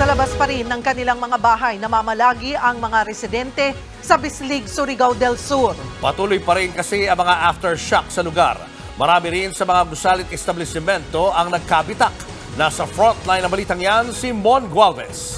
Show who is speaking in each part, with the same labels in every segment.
Speaker 1: Sa labas pa rin ng kanilang mga bahay, namamalagi ang mga residente sa Bislig, Surigao del Sur.
Speaker 2: Patuloy pa rin kasi ang mga aftershock sa lugar. Marami rin sa mga gusalit establishmento ang nagkabitak. Nasa frontline ng balitang yan si Mon Gualvez.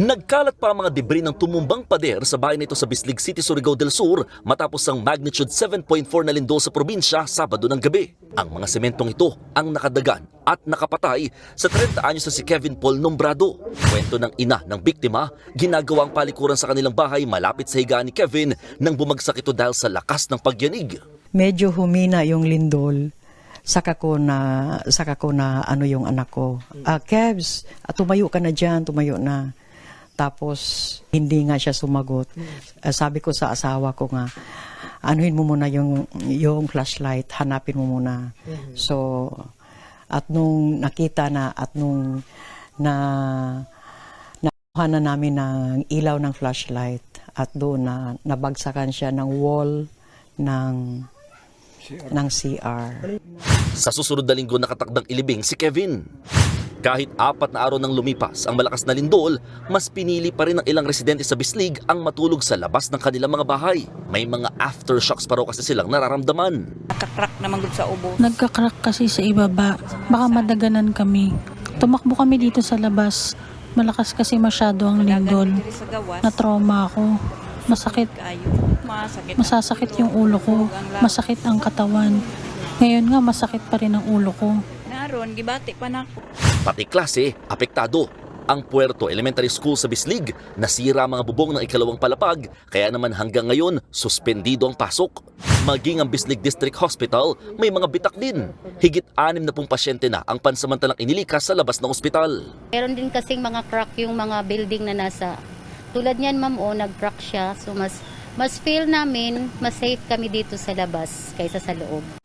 Speaker 3: Nagkalat pa ang mga debris ng tumumbang pader sa bahay nito sa Bislig City, Surigao del Sur matapos ang magnitude 7.4 na lindol sa probinsya Sabado ng gabi. Ang mga sementong ito ang nakadagan at nakapatay sa 30 anyos na si Kevin Paul Nombrado. Kwento ng ina ng biktima, ginagawa ang palikuran sa kanilang bahay malapit sa higaan ni Kevin nang bumagsak ito dahil sa lakas ng pagyanig.
Speaker 4: medyo humina yung lindol. Saka ko na, saka ko na ano yung anak ko. Ah, Kevs, ah, tumayo ka na dyan, tumayo na. Tapos, hindi nga siya sumagot. Ah, sabi ko sa asawa ko nga, anuhin mo muna yung, yung flashlight, hanapin mo muna. So, at nung nakita na, at nung na, nakuha na namin ng ilaw ng flashlight, at doon na nabagsakan siya ng wall ng ng CR.
Speaker 3: Sa susunod na linggo nakatakdang ilibing si Kevin. Kahit apat na araw nang lumipas ang malakas na lindol, mas pinili pa rin ng ilang residente sa Bislig ang matulog sa labas ng kanilang mga bahay. May mga aftershocks pa raw kasi silang nararamdaman.
Speaker 5: Nakakrak naman gud sa ubo.
Speaker 6: Nagkakrak kasi sa ibaba. Baka madaganan kami. Tumakbo kami dito sa labas. Malakas kasi masyado ang lindol. Na-trauma ako. Masakit. Masasakit yung ulo ko. Masakit ang katawan. Ngayon nga masakit pa rin ang ulo ko.
Speaker 5: Naron, gibati pa na ako.
Speaker 3: Pati klase, apektado. Ang Puerto Elementary School sa Bislig, nasira mga bubong ng ikalawang palapag, kaya naman hanggang ngayon, suspendido ang pasok. Maging ang Bislig District Hospital, may mga bitak din. Higit anim na pong pasyente na ang pansamantalang inilikas sa labas ng ospital.
Speaker 7: Meron din kasing mga crack yung mga building na nasa. Tulad niyan ma'am, oh, nag-crack siya. So mas mas feel namin, mas safe kami dito sa labas kaysa sa loob.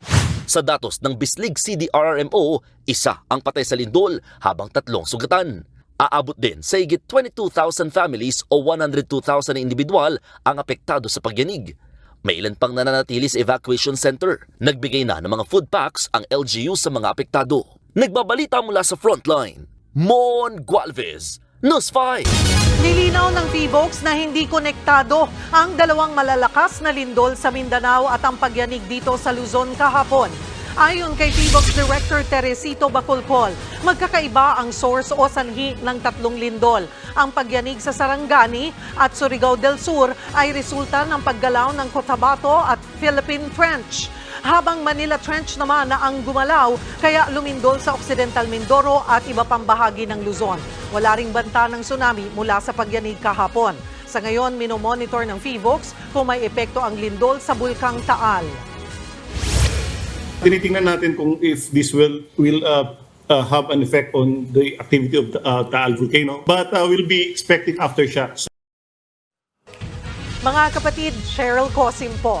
Speaker 3: Sa datos ng Bislig CDRRMO, isa ang patay sa lindol habang tatlong sugatan. Aabot din sa higit 22,000 families o 102,000 na individual ang apektado sa pagyanig. May ilan pang nananatili sa evacuation center. Nagbigay na ng mga food packs ang LGU sa mga apektado. Nagbabalita mula sa frontline. Mon Gualvez, News 5.
Speaker 1: Nilinaw ng PBOX na hindi konektado ang dalawang malalakas na lindol sa Mindanao at ang pagyanig dito sa Luzon kahapon. Ayon kay PBOX Director Teresito Bacolpol, magkakaiba ang source o sanhi ng tatlong lindol. Ang pagyanig sa Sarangani at Surigao del Sur ay resulta ng paggalaw ng Cotabato at Philippine Trench. Habang Manila Trench naman na ang gumalaw kaya lumindol sa Occidental Mindoro at iba pang bahagi ng Luzon. Wala ring banta ng tsunami mula sa pagyanig kahapon. Sa ngayon, minomonitor ng PHIVOX kung may epekto ang lindol sa Bulkang Taal.
Speaker 8: tinitingnan natin kung if this will will uh, uh, have an effect on the activity of the uh, Taal volcano. But uh, we'll be expecting aftershocks.
Speaker 1: Mga kapatid, Cheryl Cosim po.